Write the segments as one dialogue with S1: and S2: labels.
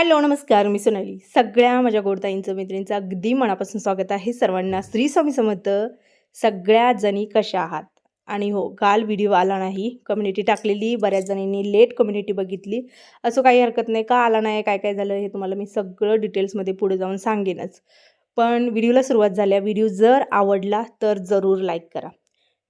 S1: Hello नमस्कार मी सोनाली. सगळ्या माझ्या गोडताईंचं मैत्रिणींचं अगदी मनापासून स्वागत आहे सर्वांना. श्री स्वामी समर्थ सगळ्या जणी कशा आहात? आणि हो काल व्हिडिओ आला नाही. कम्युनिटी टाकलेली बऱ्याच जणींनी लेट कम्युनिटी बघितली. असं काही हरकत नाही. का आला नाही? काय काय झालं? हे तुम्हाला मी सगळं डिटेल्समध्ये पुढे जाऊन सांगेनच. पण व्हिडिओला सुरुवात झाल्या व्हिडिओ जर आवडला तर जरूर लाईक करा.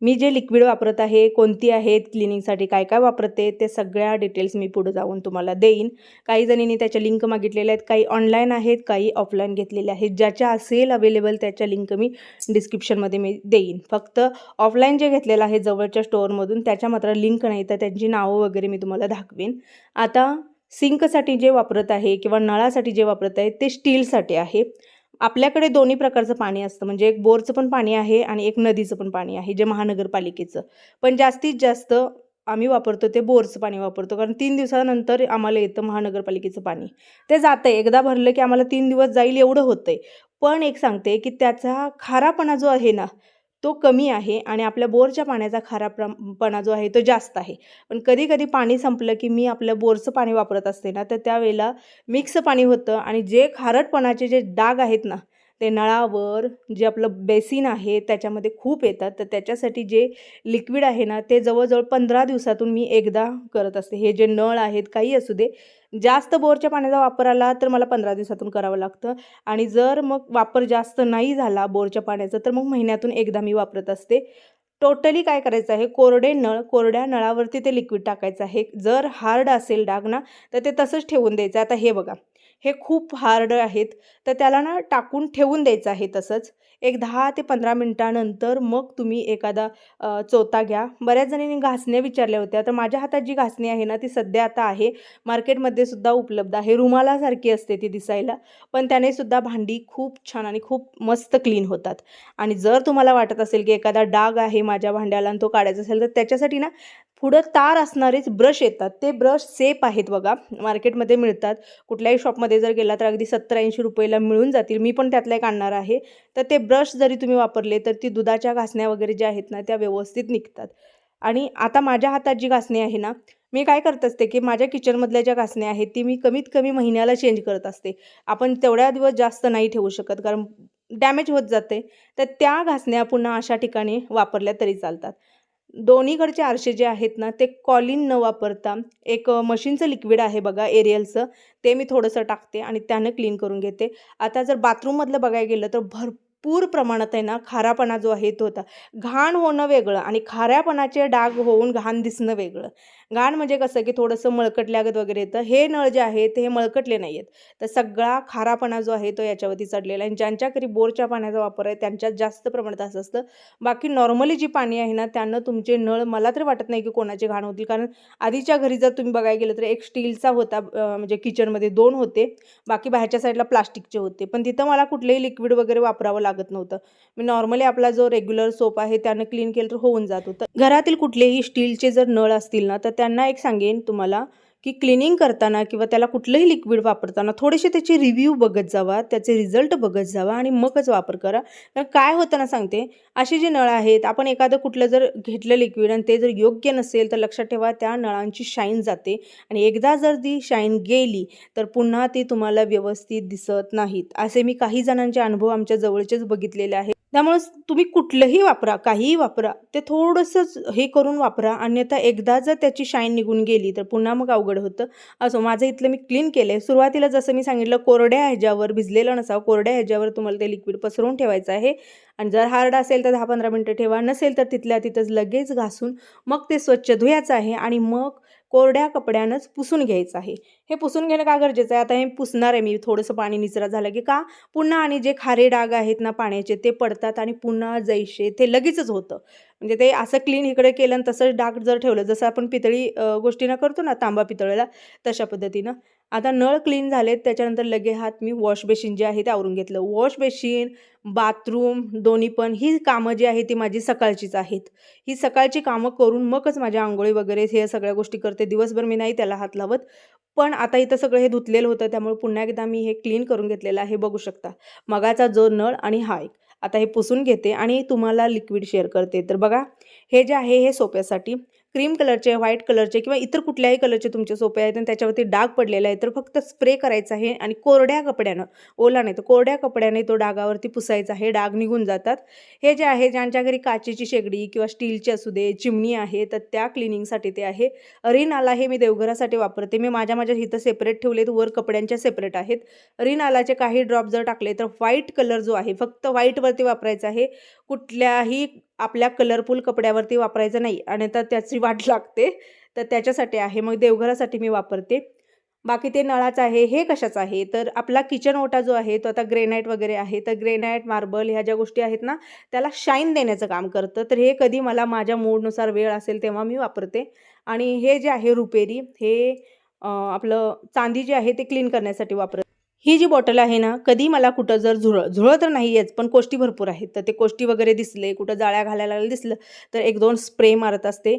S1: मी जे लिक्विड वापरत आहे कोणती आहेत क्लिनिंगसाठी काय काय वापरते ते सगळ्या डिटेल्स मी पुढे जाऊन तुम्हाला देईन. काही जणींनी त्याच्या लिंक मागितलेल्या आहेत काही ऑनलाईन आहेत काही ऑफलाईन घेतलेल्या आहेत. ज्याच्या असेल अवेलेबल त्याच्या लिंक मी डिस्क्रिप्शनमध्ये मी देईन. फक्त ऑफलाईन जे घेतलेलं आहे जवळच्या स्टोअरमधून त्याच्या मात्र लिंक नाही तर त्यांची नावं वगैरे मी तुम्हाला दाखवेन. आता सिंकसाठी जे वापरत आहे किंवा नळासाठी जे वापरत आहे ते स्टीलसाठी आहे. आपल्याकडे दोन्ही प्रकारचं पाणी असतं. म्हणजे एक बोरचं पण पाणी आहे आणि एक नदीचं पण पाणी आहे जे महानगरपालिकेचं. पण जास्तीत जास्त आम्ही वापरतो ते बोरचं पाणी वापरतो. कारण तीन दिवसानंतर आम्हाला येतं महानगरपालिकेचं पाणी. ते जातं आहे एकदा भरलं की आम्हाला तीन दिवस जाईल एवढं होतं आहे पण एक सांगते की त्याचा खारापणा जो आहे ना तो कमी आहे आणि आपल्या बोरच्या पाण्याचा खारा प्रपणा जो आहे तो जास्त आहे. पण कधी कधी पाणी संपलं की मी आपलं बोरचं पाणी वापरत असते ना तर त्यावेळेला मिक्स पाणी होतं आणि जे खारटपणाचे जे डाग आहेत ना ते नळावर जे आपलं बेसिन आहे त्याच्यामध्ये खूप येतात. तर त्याच्यासाठी जे लिक्विड आहे ना ते जवळजवळ पंधरा दिवसातून मी एकदा करत असते. हे जे नळ आहेत काही असू दे जास्त बोरच्या पाण्याचा वापर आला तर मला पंधरा दिवसातून करावं लागतं. आणि जर मग वापर जास्त नाही झाला बोरच्या पाण्याचा तर मग महिन्यातून एकदा मी वापरत असते. टोटली काय करायचं आहे? कोरडे नळ कोरड्या नळावरती ते लिक्विड टाकायचं आहे. जर हार्ड असेल डाग ना तर ते तसंच ठेवून द्यायचं. आता हे बघा. हे खूप हार्ड आहेत. तर त्याला ना टाकून ठेवून द्यायचं आहे तसंच. एक दहा ते पंधरा मिनटानंतर मग तुम्ही एखादा चोता चोथा घ्या. बऱ्याच जणींनी घासण्या विचारल्या होत्या. तर माझ्या हातात जी घासणी आहे ना ती सध्या आता आहे. मार्केटमध्ये सुद्धा उपलब्ध आहे. रुमालासारखी असते ती दिसायला. पण त्याने सुद्धा भांडी खूप छान आणि खूप मस्त क्लीन होतात. आणि जर तुम्हाला वाटत असेल की एखादा डाग आहे माझ्या भांड्याला आणि तो काढायचा असेल तर त्याच्यासाठी ना पुढं तार असणारेच ब्रश येतात. ते ब्रश सेप आहेत बघा. मार्केटमध्ये मिळतात. कुठल्याही शॉपमध्ये जर गेला तर अगदी सत्तर ऐंशी रुपयाला मिळून जातील. मी पण त्यातला एक आणणार आहे. तर ते ब्रश जरी तुम्ही वापरले तर ती दुधाच्या घासण्या वगैरे ज्या आहेत ना त्या व्यवस्थित निघतात. आणि आता माझ्या हातात जी घासणी आहे ना मी काय करत असते की माझ्या किचनमधल्या ज्या घासण्या आहेत ती मी कमीत कमी महिन्याला चेंज करत असते. आपण तेवढ्या दिवस जास्त नाही ठेवू शकत कारण डॅमेज होत जाते. तर त्या घासण्या पुन्हा अशा ठिकाणी वापरल्या तरी चालतात. दोन्हीकडचे आरसे जे आहेत ना ते कॉलिन न वापरता एक मशीनचं लिक्विड आहे बघा एरियलचं ते मी थोडंसं टाकते आणि त्यानं क्लीन करून घेते. आता जर बाथरूममधलं बघायला गेलं तर भरपूर प्रमाणात आहे ना खारापणा जो आहे तो होता घाण होणं वेगळं आणि खाऱ्यापणाचे डाग होऊन घाण दिसणं वेगळं. घाण म्हणजे कसं की थोडंसं मळकटल्यागत वगैरे येतं. हे नळ जे आहेत हे मळकटले नाही आहेत तर सगळा खारापणा जो आहे तो याच्यावरती चढलेला आहे. आणि ज्यांच्या घरी बोरच्या पाण्याचा वापर आहे त्यांच्यात जास्त प्रमाणात असं असतं. बाकी नॉर्मली जी पाणी आहे ना त्यानं तुमचे नळ मला तरी वाटत नाही की कोणाचे घाण होतील. कारण आधीच्या घरी जर तुम्ही बघायला गेलं तर एक स्टीलचा होता म्हणजे किचनमध्ये दोन होते. बाकी बाहेरच्या साईडला प्लास्टिकचे होते. पण तिथं मला कुठलेही लिक्विड वगैरे वापरावं लागत नव्हतं. मी नॉर्मली आपला जो रेग्युलर सोप आहे त्यानं क्लीन केलं तर होऊन जात होतं. घरातील कुठलेही स्टीलचे जर नळ असतील ना तर त्यांना एक सांगेन तुम्हाला की क्लिनिंग करताना किंवा त्याला कुठलंही लिक्विड वापरताना थोडेसे त्याचे रिव्ह्यू बघत जावा त्याचे रिझल्ट बघत जावा आणि मगच वापर करा. कारण काय होतं ना सांगते असे जे नळ आहेत आपण एखादं कुठलं जर घेतलं लिक्विड आणि ते जर योग्य नसेल तर लक्षात ठेवा त्या नळांची शाईन जाते आणि एकदा जर ती शाईन गेली तर पुन्हा ती तुम्हाला व्यवस्थित दिसत नाहीत. असे मी काही जणांचे अनुभव आमच्या जवळचेच बघितलेले आहेत. त्यामुळे तुम्ही कुठलंही वापरा काहीही वापरा ते थोडंसंच हे करून वापरा. अन्यथा एकदा जर त्याची शाईन निघून गेली तर पुन्हा मग अवघड होतं. असो माझं इथलं मी क्लीन केलं आहे सुरुवातीला जसं मी सांगितलं कोरड्या ह्याच्यावर भिजलेलं नसावं. कोरड्या ह्याच्यावर तुम्हाला ते लिक्विड पसरवून ठेवायचं आहे. आणि जर हार्ड असेल तर दहा पंधरा मिनटं ठेवा. नसेल तर तिथल्या तिथंच लगेच घासून मग ते स्वच्छ धुयाचं आहे. आणि मग कोरड्या कपड्यानंच पुसून घ्यायचं आहे. हे पुसून घेणं का गरजेचं आहे? आता हे पुसणार आहे मी. थोडंसं पाणी निचरा झालं की का? पुन्हा आणि जे खारे डाग आहेत ना पाण्याचे ते पडतात आणि पुन्हा जैसे ते लगेचच होतं. म्हणजे ते असं क्लीन इकडे केलं आणि तसंच डाग जर ठेवलं जसं आपण पितळी गोष्टीनं करतो ना तांबा पितळेला तशा पद्धतीनं आता नळ क्लीन झालेत त्याच्यानंतर लगे हात मी वॉश बेसिन जे आहे ते आवरून घेतलं. वॉश बेसिन बाथरूम दोन्ही पण ही कामं जी आहेत ती माझी सकाळचीच आहेत. ही सकाळची कामं करून मगच माझ्या आंघोळी वगैरे हे सगळ्या गोष्टी करते. दिवसभर मी नाही त्याला हात लावत. पण आता इथं सगळं हे धुतलेलं होतं त्यामुळे पुन्हा एकदा मी हे क्लीन करून घेतलेलं आहे. बघू शकता. मगाचा जो नळ आणि हा एक. आता हे पुसून घेते आणि तुम्हाला लिक्विड शेअर करते. तर बघा हे जे आहे हे सोप्यासाठी क्रीम कलरचे व्हाईट कलरचे किंवा इतर कुठल्याही कलरचे तुमचे सोपे आहेत आणि त्याच्यावरती डाग पडलेला आहे तर फक्त स्प्रे करायचा आहे आणि कोरड्या कपड्यानं ओला नाही तर कोरड्या कपड्याने तो डागावरती पुसायचा आहे डाग निघून जातात. हे जे आहे ज्यांच्या घरी काचेची शेगडी किंवा स्टीलची असू दे चिमणी आहे तर त्या क्लिनिंगसाठी ते आहे. रिन आला हे मी देवघरासाठी वापरते. मी माझ्या माझ्या इथं सेपरेट ठेवलेत वर कपड्यांच्या सेपरेट आहेत. रिन आलाचे काही ड्रॉप जर टाकले तर व्हाईट कलर जो आहे फक्त व्हाईटवरती वापरायचा आहे. कुठल्याही आपल्या कलरफुल कपड्यावरती वापरायचं नाही. आणि तर त्याची वाट लागते. तर त्याच्यासाठी आहे. मग देवघरासाठी मी वापरते. बाकी ते नळाचं आहे. हे कशाचं आहे? तर आपला किचन ओटा जो आहे तो आता ग्रेनाईट वगैरे आहे. तर ग्रेनाईट मार्बल ह्या ज्या गोष्टी आहेत ना त्याला शाईन देण्याचं काम करतं. तर हे कधी मला माझ्या मूडनुसार वेळ असेल तेव्हा मी वापरते. आणि हे जे आहे रुपेरी हे आपलं चांदी जे आहे ते क्लीन करण्यासाठी वापरत. ही जी बॉटल आहे ना कधी मला कुठं जर झुळ झुळं तर नाही आहेच पण कोष्टी भरपूर आहेत. तर ते कोष्टी वगैरे दिसले कुठं जाळ्या घालायला दिसलं तर एक दोन स्प्रे मारत असते.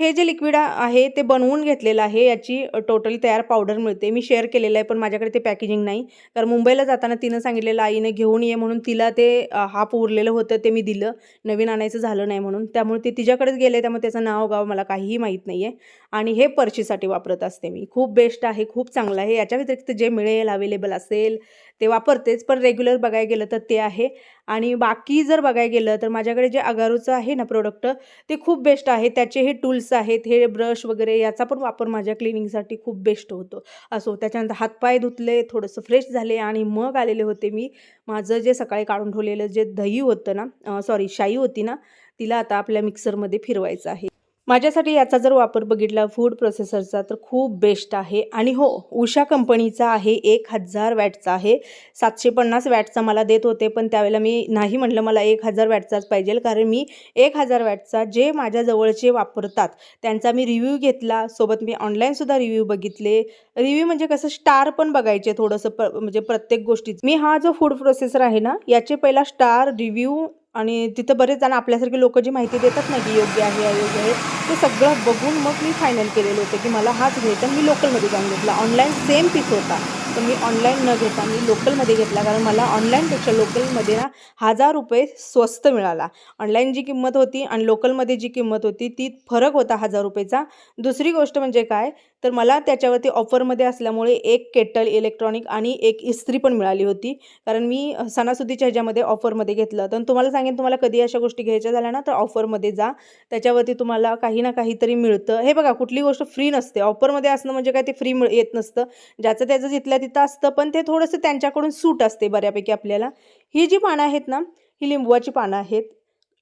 S1: हे जे लिक्विड आहे ते बनवून घेतलेलं आहे याची टोटली तयार पावडर मिळते. मी शेअर केलेलं आहे पण माझ्याकडे ते पॅकेजिंग नाही. कारण मुंबईला जाताना तिनं सांगितलेलं आईने घेऊन ये म्हणून तिला ते हाफ उरलेलं होतं ते मी दिलं. नवीन आणायचं झालं नाही म्हणून. त्यामुळे ते तिच्याकडेच गेले त्यामुळे त्याचं नाव गाव मला काहीही माहीत नाही आहे आणि हे पर्शीसाठी वापरत असते मी. खूप बेस्ट आहे खूप चांगलं आहे. याच्या व्यतिरिक्त जे मिळेल अवेलेबल असेल ते वापरतेच पण रेग्युलर बघायला गेलं तर ते आहे. आणि बाकी जर बघायला गेलं तर माझ्याकडे जे अगारूचं आहे ना प्रोडक्ट ते खूप बेस्ट आहे. त्याचे हे टूल्स आहेत हे ब्रश वगैरे याचा पण वापर माझ्या क्लिनिंगसाठी खूप बेस्ट होतो. असो त्याच्यानंतर हातपाय धुतले थोडंसं फ्रेश झाले आणि मग आलेले होते मी. माझं जे सकाळी काढून ठेवलेलं जे दही होतं ना सॉरी शाई होती ना तिला आता आपल्या मिक्सरमध्ये फिरवायचं आहे. माझ्यासाठी याचा जर वापर बघितला फूड प्रोसेसरचा तर खूप बेस्ट आहे. आणि हो उषा कंपनीचा आहे एक हजार वॅटचा आहे. सातशे पन्नास वॅटचा मला देत होते पण त्यावेळेला मी नाही म्हटलं मला एक हजार वॅटचाच पाहिजे कारण मी एक हजार वॅटचा जे माझ्या जवळचे वापरतात त्यांचा मी रिव्ह्यू घेतला. सोबत मी ऑनलाईनसुद्धा रिव्ह्यू बघितले. रिव्ह्यू म्हणजे कसं स्टार पण बघायचे थोडंसं प म्हणजे प्रत्येक गोष्टीचं. मी हा जो फूड प्रोसेसर आहे ना याचे पहिला स्टार रिव्ह्यू आणि तिथं बरेच जण आपल्यासारखे लोक जी माहिती देतात ना की योग्य आहे अयोग्य आहे ते सगळं बघून मग मी फायनल केलेलं होतं की मला हाच घ्यायचा. मी लोकलमध्ये जाऊन घेतला. ऑनलाईन सेम पीस होता. तर मी ऑनलाईन न घेता मी लोकलमध्ये घेतला कारण मला ऑनलाईनपेक्षा लोकलमध्ये ना हजार रुपये स्वस्त मिळाला. ऑनलाईन जी किंमत होती आणि लोकलमध्ये जी किंमत होती ती फरक होता हजार रुपयेचा. दुसरी गोष्ट म्हणजे काय? तर मला त्याच्यावरती ऑफरमध्ये असल्यामुळे एक केटल इलेक्ट्रॉनिक आणि एक इस्त्री पण मिळाली होती. कारण मी सणासुदीच्या ह्याच्यामध्ये ऑफरमध्ये घेतलं तर तुम्हाला सांगेन तुम्हाला कधी अशा गोष्टी घ्यायच्या झाल्या ना तर ऑफरमध्ये जा. त्याच्यावरती तुम्हाला काही ना काहीतरी मिळतं. हे बघा कुठली गोष्ट फ्री नसते. ऑफरमध्ये असणं म्हणजे काय ते फ्री मिळ येत नसतं. ज्याचं त्याचं जिथल्या तिथं असतं पण ते थोडंसं त्यांच्याकडून सूट असते बऱ्यापैकी आपल्याला. ही जी पानं आहेत ना ही लिंबवाची पानं आहेत.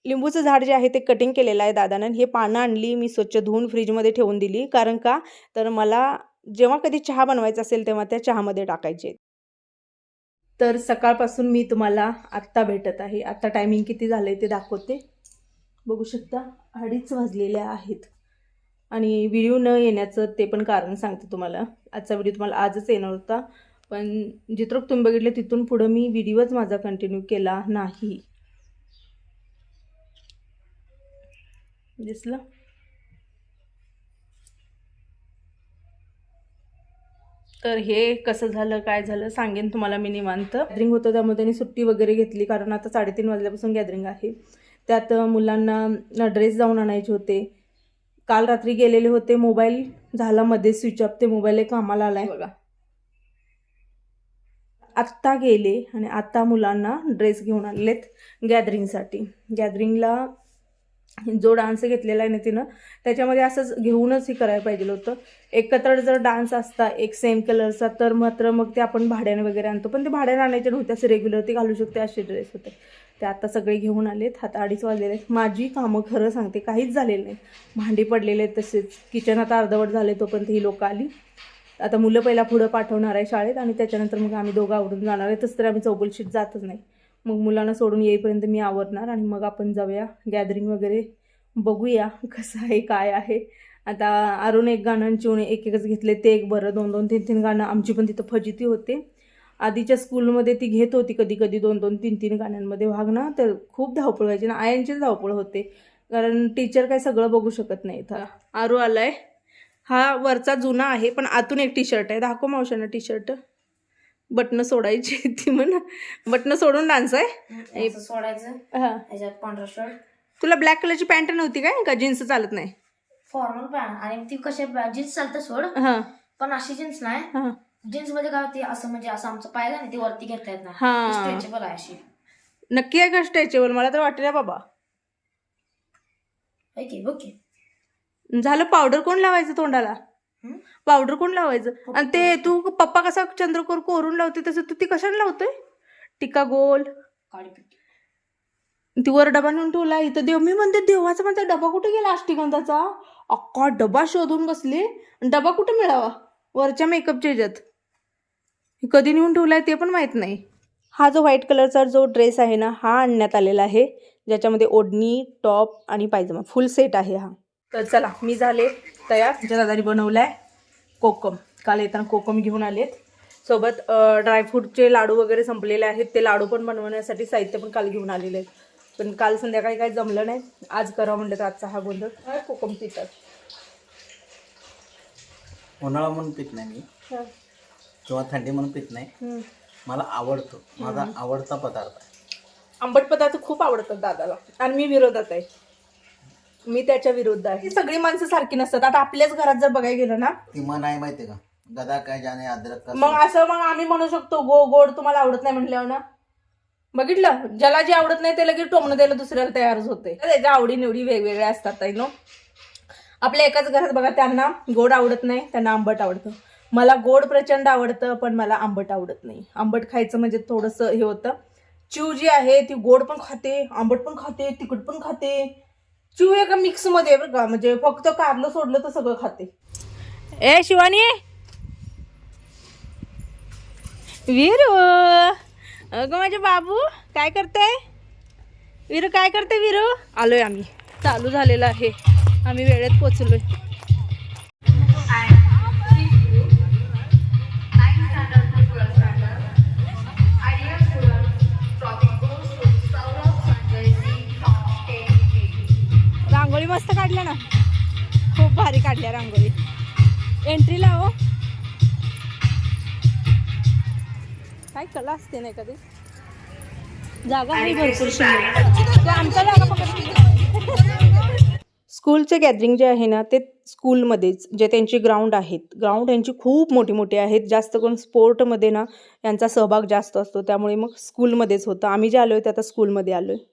S1: लिंबूचं झाड जे आहे ते कटिंग केलेलं आहे दादानं हे पानं आणली मी स्वच्छ धुवून फ्रीजमध्ये ठेवून दिली. कारण का? तर मला जेव्हा कधी चहा बनवायचा असेल तेव्हा त्या चहामध्ये टाकायचे. तर सकाळपासून मी तुम्हाला आत्ता भेटत आहे. आत्ता टायमिंग किती झालं आहे ते दाखवते. बघू शकता अडीच वाजलेल्या आहेत. आणि व्हिडिओ न येण्याचं ते पण कारण सांगते तुम्हाला. आजचा व्हिडिओ तुम्हाला आजच येणार होता. पण जिथं तुम्ही बघितलं तिथून पुढं मी व्हिडिओच माझा कंटिन्यू केला नाही. दिसलं. तर हे कसं झालं काय झालं सांगेन तुम्हाला मी निवांत. गॅदरिंग होतं त्यामुळे त्यांनी सुट्टी वगैरे घेतली कारण आता साडेतीन वाजल्यापासून गॅदरिंग आहे. त्यात मुलांना ड्रेस जाऊन आणायचे होते. काल रात्री गेलेले होते मोबाईल झाला मध्ये स्विच ऑफ ते मोबाईल एक कामाला आलाय. बघा. आत्ता गेले आणि आत्ता मुलांना ड्रेस घेऊन आलेत गॅदरिंगसाठी गॅदरिंगला जो डान्स घेतलेला आहे ना तिनं त्याच्यामध्ये असंच घेऊनच हे करायला पाहिजे होतं. एकत्र जर डान्स असता एक सेम कलरचा तर मात्र मग ते आपण भाड्याने वगैरे आणतो. पण ते भाड्याने आणायचे नव्हते असे रेग्युलर ते घालू शकते असे ड्रेस होते. ते आता सगळे घेऊन आलेत हात अडीच वाजलेले आहेत. माझी कामं खरं सांगते काहीच झालेलं नाही. भांडी पडलेले आहेत तसेच. किचन आता अर्धवट झाले तोपर्यंत ही लोकं आली. आता मुलं पहिला पुढं पाठवणार आहे शाळेत आणि त्याच्यानंतर मग आम्ही दोघं आवडून जाणार आहे. तसं तर आम्ही चौबलशीत जातच नाही. मग मुलांना सोडून येईपर्यंत मी आवरणार आणि मग आपण जाऊया गॅदरिंग वगैरे. बघूया कसं आहे काय आहे. आता अरुण एक गाणं आणि चिवणे एक एकच घेतले ते एक बरं. दोन दोन तीन तीन गाणं आमची पण तिथं फजिती होते. आधीच्या स्कूलमध्ये ती घेत होती कधी कधी दोन दोन तीन तीन गाण्यांमध्ये. भाग ना तर खूप धावपळ व्हायची ना. आयांचीच धावपळ होते. कारण टीचर काय सगळं बघू शकत नाही इथं. आरू आलाय. हा वरचा जुना आहे पण आतून एक टी शर्ट आहे. दाखव मावशानं टी शर्ट बटणं सोडायची ती म्हण. बटणं सोडून डान्स आहे.
S2: असं सोडायचं.
S1: हा.
S2: त्याच्यात पांढरा शर्ट
S1: तुला ब्लॅक कलरची पॅन्ट नव्हती काय? का जीन्स चालत नाही?
S2: फॉर्मल पॅन्ट आणि ती कशी जीन्स चालतं सोड.
S1: हा.
S2: पण अशी जीन्स नाही.
S1: हा.
S2: जीन्समध्ये काय होती असं म्हणजे असं आमचं पाहिलं ना ती वरती घेता येत
S1: हा.
S2: नाही स्ट्रेचेबल आहे अशी.
S1: नक्की आहे का स्ट्रेचेबल मला तर वाटलं बाबा.
S2: है की बघ की
S1: झालं पावडर कोण लावायचं तोंडाला? पावडर कोण लावायचं? आणि ते तू पप्पा कसा चंद्रकोर कोरून लावते तसं तू ती कशाला लावतोय? टिका गोल. ती वर डबा नेऊन ठेवला इथं देव मी म्हणते देवाचा म्हणते डबा कुठे गेला अष्टिगंधाचा? अक्का डबा शोधून बसले. आणि डबा कुठे मिळावा? वरच्या मेकअपच्या ह्याच्यात. हे कधी नेऊन ठेवलाय ते पण माहीत नाही. हा जो व्हाईट कलरचा जो ड्रेस आहे ना हा आणण्यात आलेला आहे. ज्याच्यामध्ये ओढणी टॉप आणि पायजमा. फुल सेट आहे हा. तर चला मी झाले. तयार. ज्या दादानी बनवलाय कोकम. काल येताना कोकम घेऊन आलेत. सोबत ड्रायफ्रूटचे लाडू वगैरे संपलेले आहेत. ते लाडू पण बनवण्यासाठी साहित्य पण काल घेऊन आलेले आहेत. पण काल संध्याकाळी काही जमलं नाही. आज करा म्हणलं तर आजचा हा गोंधळ. हा कोकम पितात.
S3: उन्हाळा म्हणून पित नाही मी. किंवा थंडी म्हणून पित नाही. मला आवडतो. माझा आवडता पदार्थ आहे.
S1: आंबट पदार्थ खूप आवडतात दादाला. आणि मी विरोधात आहे. मी त्याच्या विरुद्ध आहे. ही सगळी माणसं सारखी नसतात. आता आपल्याच घरात जर बघायला गेलं ना
S3: ती मन आहे माहिती का? गदा काय जाणे अद्रक का
S1: मग असं मग आम्ही म्हणू शकतो गो गोड तुम्हाला आवडत नाही म्हटल्यावर ना? बघितलं? ज्याला जे आवडत नाही ते लगेच टोमणं द्यायला दुसऱ्याला तयारच होते. त्याच्या आवडी निवडी वेगवेगळ्या असतात ताई नो? आपल्या एकाच घरात बघा त्यांना गोड आवडत नाही त्यांना आंबट आवडतं. मला गोड प्रचंड आवडतं पण मला आंबट आवडत नाही. आंबट खायचं म्हणजे थोडंसं हे होतं. चिव जी आहे ती गोड पण खाते आंबट पण खाते तिखट पण खाते. चिव एका मिक्समध्ये मध्ये बरं का. म्हणजे फक्त कारलं सोडलं तर सगळं खाते. ए शिवानी. वीरू. अगं माझे बाबू काय करते? वीरू काय करते वीरू? आलोय आम्ही. चालू झालेलं आहे. आम्ही वेळेत पोचलोय. रांगोळी मस्त काढल्या ना. खूप भारी काढल्या रांगोळी. एंट्री लाव काय कला असते ना कधी? जागा आहे भरपूर. आमचा जागा स्कूलचे गॅदरिंग जे आहे ना ते स्कूलमध्येच जे त्यांची ग्राउंड आहेत. ग्राउंड यांची खूप मोठी मोठी आहेत. जास्त करून स्पोर्टमध्ये ना यांचा सहभाग जास्त असतो. त्यामुळे मग स्कूलमध्येच होतं. आम्ही जे आलो आहे ते आता स्कूलमध्ये आलो आहे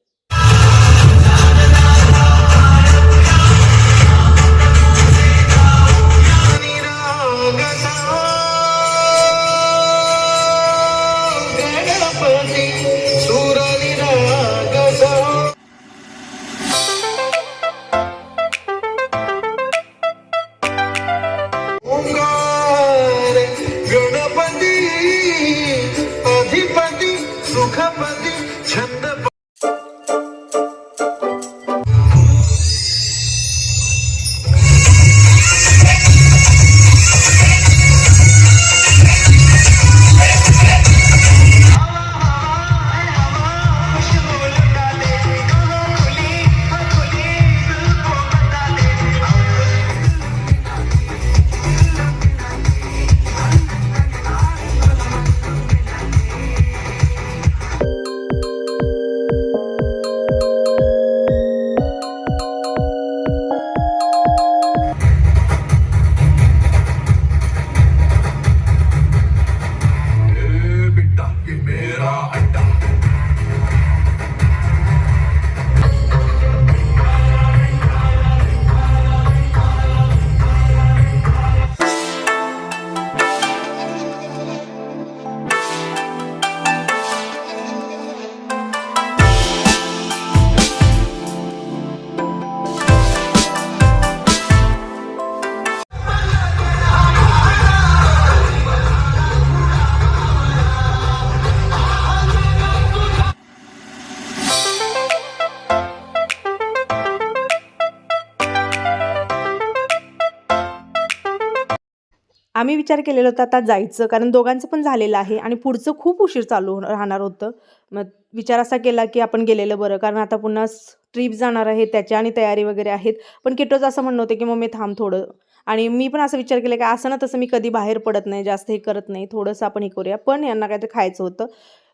S1: आम्ही विचार केलेला होता आता जायचं. कारण दोघांचं पण झालेलं आहे आणि पुढचं खूप उशीर चालू राहणार होतं. मग विचार असा केला की आपण गेलेलं बरं. कारण आता पुन्हा ट्रीप जाणार आहे त्याच्या आणि तयारी वगैरे आहेत. पण किटोज असं म्हणणं होतं की मग मी थांब थोडं. आणि मी पण असं विचार केला की असं ना तसं मी कधी बाहेर पडत नाही जास्त हे करत नाही. थोडंसं आपण हे करूया. पण यांना काहीतरी खायचं होतं.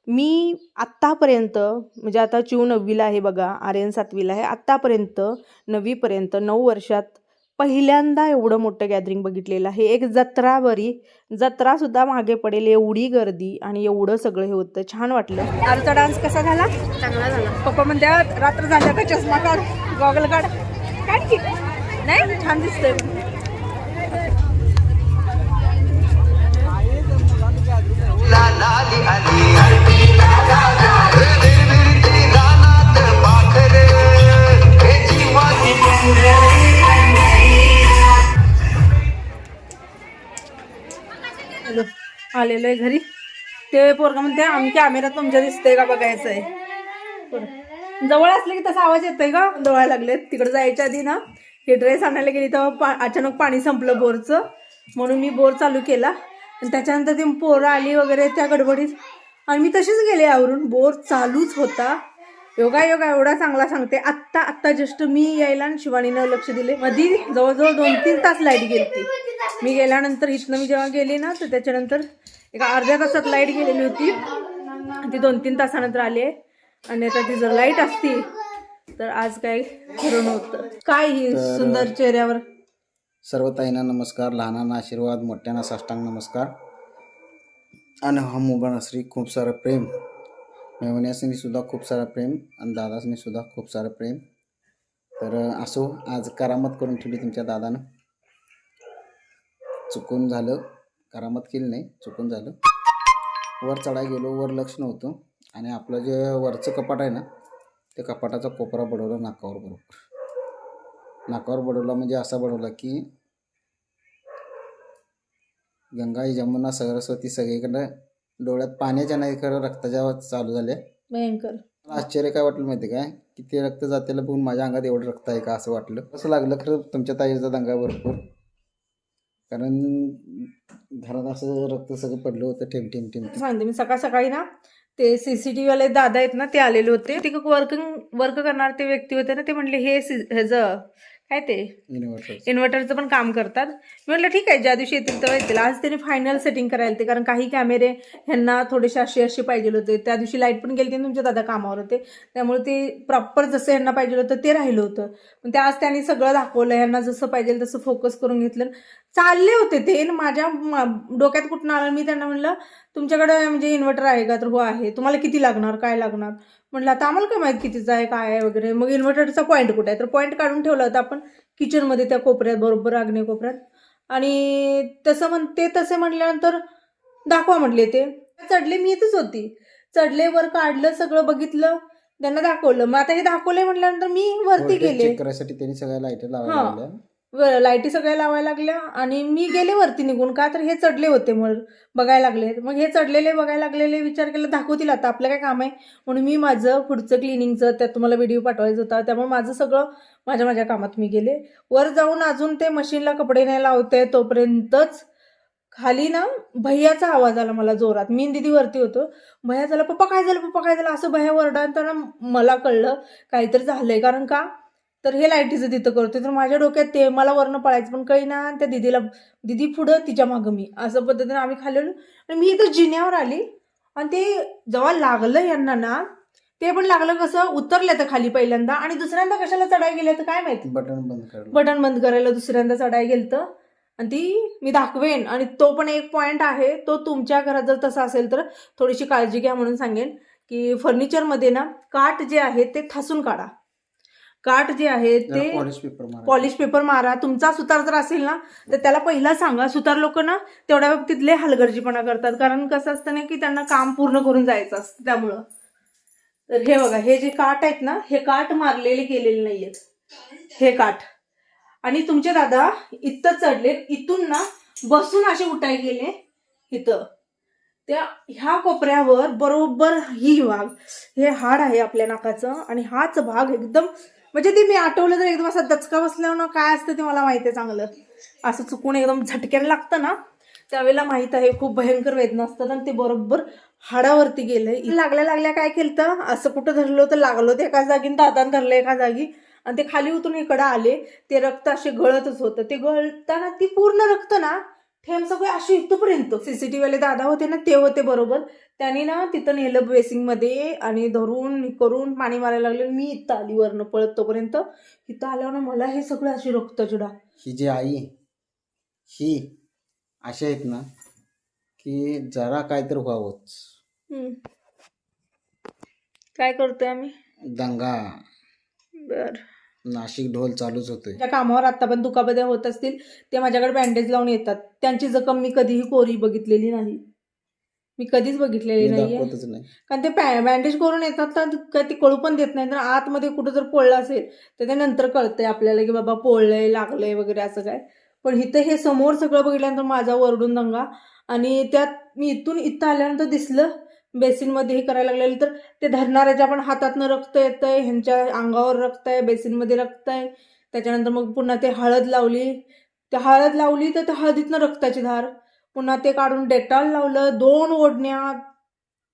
S1: मी आत्तापर्यंत म्हणजे आता चिव नववीला आहे बघा आर्यन सातवीला आहे. आत्तापर्यंत नववीपर्यंत नऊ वर्षात पहिल्यांदा एवढं मोठं गॅदरिंग बघितलेलं आहे. एक जत्रा बरी जत्रासुद्धा मागे पडेल एवढी गर्दी आणि एवढं सगळं हे होतं. छान वाटलं. आजचा डान्स कसा झाला? चांगला झाला. पप्पा म्हणतात रात्र झाल्या का चष्मा काढ गॉगल काढ. काढ की. नाही? छान दिसतंय. हॅलो आलेलो आहे घरी. ते पोरगा म्हणते आम्ही कॅमेरा तुमच्या दिसतंय का बघायचं आहे जवळ असले की तसा आवाज येतोय का डोळा लागले तिकडे जायच्या आधी ना हे ड्रेस आणायला गेली तेव्हा पा अचानक पाणी संपलं बोरचं. म्हणून मी बोर चालू केला. आणि त्याच्यानंतर ती पोरं आली वगैरे त्या गडबडीत. आणि मी तशीच गेले आवरून. बोर चालूच होता. योगा योगा एवढा चांगला सांगते. आत्ता आत्ता जस्ट मी यायला आणि शिवानीनं लक्ष दिले. मधी जवळजवळ दोन तीन तास लाइट गेली मी गेल्यानंतर इथनं मी जेव्हा गेली ना तर त्याच्यानंतर एका अर्ध्या तासात लाइट गेलेली होती. ती दोन तीन तासानंतर आली आहे. आणि आता ती जर लाइट असती तर आज काय खरं नव्हतं. काय ही सुंदर चेहऱ्यावर?
S3: सर्व ताईंना नमस्कार लहानांना आशीर्वाद मोठ्यांना साष्टांग नमस्कार. आणि हा मुगाना श्री खूप सारं प्रेम. मेवण्यासनी सुद्धा खूप सारा प्रेम आणि दादासनी सुद्धा खूप सारं प्रेम. तर असो आज करामत करून ठेवली तुमच्या दादानं. चुकून झालं. करामत केली नाही चुकून झालं. वर चढाय गेलो वर लक्ष नव्हतं. आणि आपलं जे वरचं कपाट आहे ना ते कपाटाचा कोपरा बडवला नाकावर बरोबर नाकावर बडवला म्हणजे असा बडवला की गंगा जमुना सरस्वती सगळीकडं डोळ्यात पाण्याच्या नाही खरं रक्ताच्या चालू झाल्या
S1: भयंकर.
S3: आश्चर्य काय वाटलं माहिती काय? की ते रक्त जातेला बघून माझ्या अंगात एवढं रक्त आहे का असं वाटलं? असं लागलं खरं तुमच्या ताईचा दंगा भरपूर? कारण घरात असं रक्त सगळं पडलं होतं ठेम ठेम ठेम.
S1: सांगते मी. सकाळ सकाळी ना ते सीसीटीव्ही वाले दादा आहेत ना ते आलेले होते. ते वर्किंग वर्क करणारे ते व्यक्ती होते ना ते म्हणले हे सी ह्याचं काय ते. इन्व्हर्टरचं पण काम करतात. मी म्हटलं ठीक आहे ज्या दिवशी येतील तेव्हा येतील. आज त्यांनी फायनल सेटिंग करायला ते कारण काही कॅमेरे ह्यांना थोडेसे असे असे पाहिजे होते. त्या दिवशी लाइट पण गेली तुमच्या दादा कामावर होते. त्यामुळे ते प्रॉपर जसं ह्यांना पाहिजे होतं ते राहिलं होतं. पण ते आज त्यांनी सगळं दाखवलं ह्यांना जसं पाहिजे तसं फोकस करून घेतलं. चालले होते ते. माझ्या डोक्यात कुठून आलं? मी त्यांना म्हणलं तुमच्याकडे म्हणजे इन्व्हर्टर आहे का? तर हो आहे. तुम्हाला किती लागणार? काय लागणार? म्हटलं आता आम्हाला काय माहीत कितीचं आहे काय आहे वगैरे? मग इन्व्हर्टरचा पॉईंट कुठे आहे? तर पॉईंट काढून ठेवला होता आपण किचनमध्ये त्या कोपऱ्यात बरोबर आग्नेय कोपऱ्यात. आणि तसं म्हण ते तसे म्हटल्यानंतर दाखवा म्हटले ते. चढले मी इथंच होती. चढले वर काढलं सगळं बघितलं त्यांना दाखवलं. मग आता हे दाखवलंय म्हटल्यानंतर मी वरती गेले.
S3: करायसाठी त्यांनी सगळ्या
S1: लाइट लाईटी सगळ्या लावायला लागल्या आणि मी गेले वरती निघून. का तर हे चढले होते मग बघायला लागले. मग हे चढलेले बघायला लागलेले विचार केला दाखवतील आता आपलं काय काम आहे? म्हणून मी माझं पुढचं क्लिनिंगचं त्यात तुम्हाला व्हिडिओ पाठवायचा होता. त्यामुळे माझं सगळं माझ्या माझ्या कामात मी गेले. वर जाऊन अजून ते मशीनला कपडे नाही लावते तोपर्यंतच खाली ना भैयाचा आवाज आला मला जोरात. मी दिदी वरती होतो. भैया झाला पप्पा काय झालं? पप्पा काय झालं? असं भैया वरडानताना मला कळलं. काहीतरी झालंय. कारण का? तर हे लाईटीचं तिथं करतोय. तर माझ्या डोक्यात ते मला वरनं पळायचं पण काही ना त्या दिदीला दिदी पुढं तिच्या मागं मी. असं पद्धतीने आम्ही खाल्लेलो. आणि मी इथं जिन्यावर आली. आणि ते जेव्हा लागलं यांना ना ते पण लागलं कसं उतरले तर खाली पहिल्यांदा. आणि दुसऱ्यांदा कशाला चढाय गेले तर काय माहिती?
S3: बटन बंद
S1: बटन बंद करायला दुसऱ्यांदा चढाय गेलतं. आणि ती मी दाखवेन. आणि तो पण एक पॉईंट आहे. तो तुमच्या घरात जर तसा असेल तर थोडीशी काळजी घ्या म्हणून सांगेन की फर्निचरमध्ये ना काठ जे आहे ते ठासून काढा. काठ जे आहे ते
S3: पॉलिश पेपर मारा.
S1: पॉलिश पेपर मारा. तुमचा सुतार जर असेल ना तर त्याला पहिला सांगा. सुतार लोक ना तेवढ्या बाबतीतले हलगर्जीपणा करतात. कारण कसं असतं ना की त्यांना काम पूर्ण करून जायचं असतं त्यामुळं. तर हे बघा हे जे काठ आहेत ना हे काठ मारलेले गेलेले नाहीयेत. हे काठ आणि तुमचे दादा इथं चढले. इथून ना बसून असे उठाय गेले इथं. त्या ह्या कोपऱ्यावर बरोबर ही भाग हे हाड आहे आपल्या नाकाचं आणि हाच भाग एकदम म्हणजे ते मी आठवलं तर एकदम असा दचका बसल्यावर ना काय असतं ते मला माहिती आहे चांगलं. असं चुकून एकदम झटक्याने लागतं ना त्यावेळेला माहीत आहे खूप भयंकर वेदना असतात आणि ते बरोबर हाडावरती गेलंय. लागल्या लागल्या काय केलं असं कुठं धरलं तर लागलो ते एका जागी दादान धरलं एका जागी. आणि ते खाली उतरून इकडं आले ते रक्त असे गळतच होतं. ते गळताना ती पूर्ण रक्त ना थेंब सगळे असे इथपर्यंत. सीसीटीव्ही वाले दादा होते ना ते होते बरोबर. त्यांनी ना तिथं नेलं बेसिंगमध्ये आणि धरून हे करून पाणी मारायला लागले. मी इथं आली वरनं पळत तोपर्यंत. इथं आल्यावर ना मला हे सगळं अशी रक्तचुडा.
S3: ही जी आई ही अशा आहेत ना की जरा काहीतरी व्हावंच.
S1: हम्म. काय करतोय आम्ही?
S3: दंगा.
S1: बर.
S3: नाशिक ढोल चालूच होतोय.
S1: ज्या कामावर आता पण दुखापत्या होत असतील ते माझ्याकडे बँडेज लावून येतात. त्यांची जखम मी कधीही कोरी बघितलेली नाही. मी कधीच बघितलेली
S3: मी
S1: नाहीये.
S3: दाखवतच नाही.
S1: कारण ते पॅ बँडेज करून येतात तर काय ते कळू पण देत नाही तर आतमध्ये कुठं जर पोळलं असेल तर ते नंतर कळतंय आपल्याला की बाबा पोळलंय लागलंय वगैरे असं काय. पण इथं हे समोर सगळं बघितल्यानंतर माझा वरडून दंगा. आणि त्यात मी इथून इथं आल्यानंतर दिसलं बेसिनमध्ये हे करायला लागलेलं तर ते धरणाऱ्याच्या पण हातातनं रक्त येतंय ह्यांच्या अंगावर रक्त आहे बेसिनमध्ये रक्त आहे. त्याच्यानंतर मग पुन्हा ते हळद लावली. ते हळद लावली तर त्या हळदीतनं रक्ताची धार. पुन्हा ते काढून डेटॉल लावलं. दोन ओढण्या.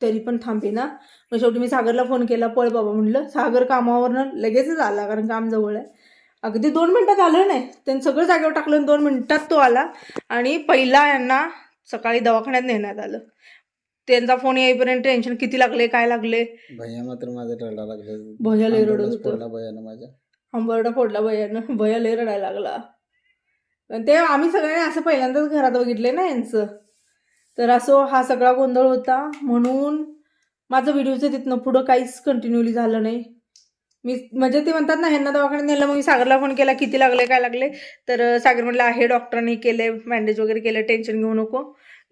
S1: तरी पण थांबे ना. मग शेवटी मी सागरला फोन केला. पळ बाबा म्हणलं सागर कामावरनं लगेचच आला कारण काम जवळ आहे. अगदी दोन मिनटात आलं नाही. त्यांनी सगळं जागेवर टाकलं आणि दोन मिनटात तो आला. आणि पहिला यांना सकाळी दवाखान्यात नेण्यात आलं. त्यांचा फोन येईपर्यंत टेन्शन किती लागले काय लागले?
S3: भैया मात्र माझं रडा लागलं.
S1: भैया लय रडत होतं.
S3: भैयानं माझ्या.
S1: हंबरडा फोडला भैयानं. भैया लय रडायला लागला. पण ते आम्ही सगळ्यांनी असं पहिल्यांदाच घरात बघितले ना यांचं. तर असो हा सगळा गोंधळ होता म्हणून माझं व्हिडिओचं तिथनं पुढं काहीच कंटिन्युअली झालं नाही. मी म्हणजे ते म्हणतात ना ह्यांना दवाखान्यात नेलं मग मी सागरला फोन केला किती लागले काय लागले? तर सागर म्हटलं आहे डॉक्टरांनी केले बँडेज वगैरे केलं टेन्शन घेऊ नको.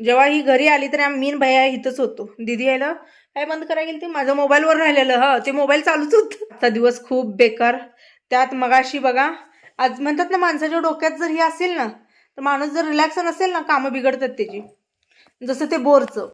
S1: जेव्हा ही घरी आली तर आम्ही मीन भैया इथंच होतो. दिदी यायला काय बंद करायला गेली ते माझं मोबाईलवर राहिलेलं हा. ते मोबाईल चालूच होतं. आजचा दिवस खूप बेकार. त्यात मगाशी बघा आज म्हणतात ना माणसाच्या डोक्यात जर ही असेल ना तर माणूस जर रिलॅक्स नसेल ना कामं बिघडतात त्याची. जसं ते बोरचं.